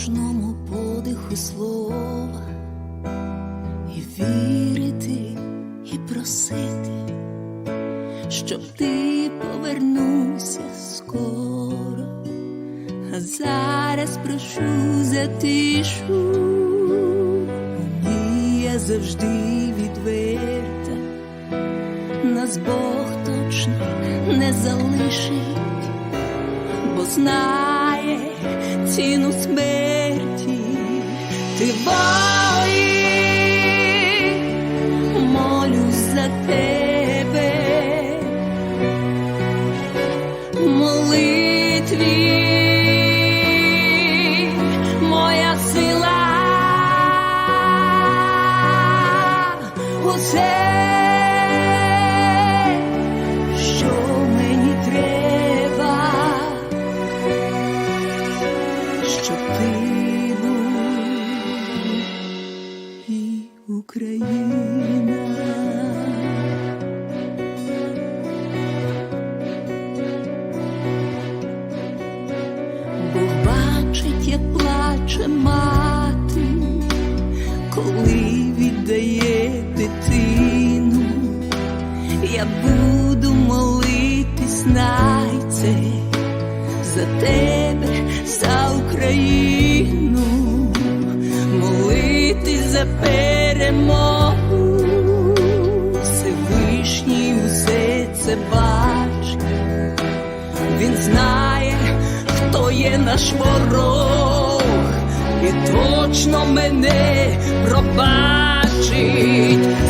кожному подиху слова, і вірити, і просити, щоб ти повернувся скоро, а зараз прошу за тишу, я завжди відверта, нас Бог точно не залишить бо знає ціну смерті, молюсь за тебе, молитві. Моя сила. Усе, щоб ти Україна. Бог бачить, як плаче мати, коли віддає дитину, я буду молитись найце за тебе, за Україну, молитись за перемогу, Всевишній усе це бачить, він знає, хто є наш ворог, і точно мене пробачить.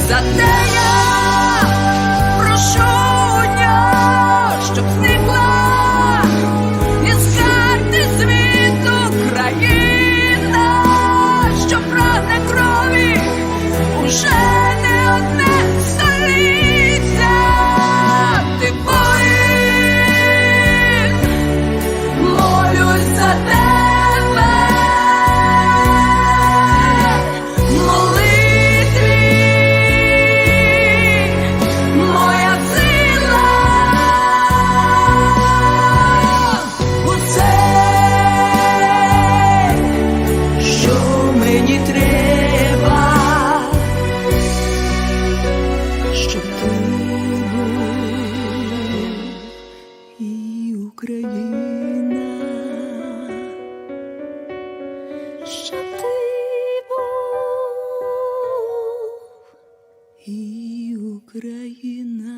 За те я 帅 і Україна.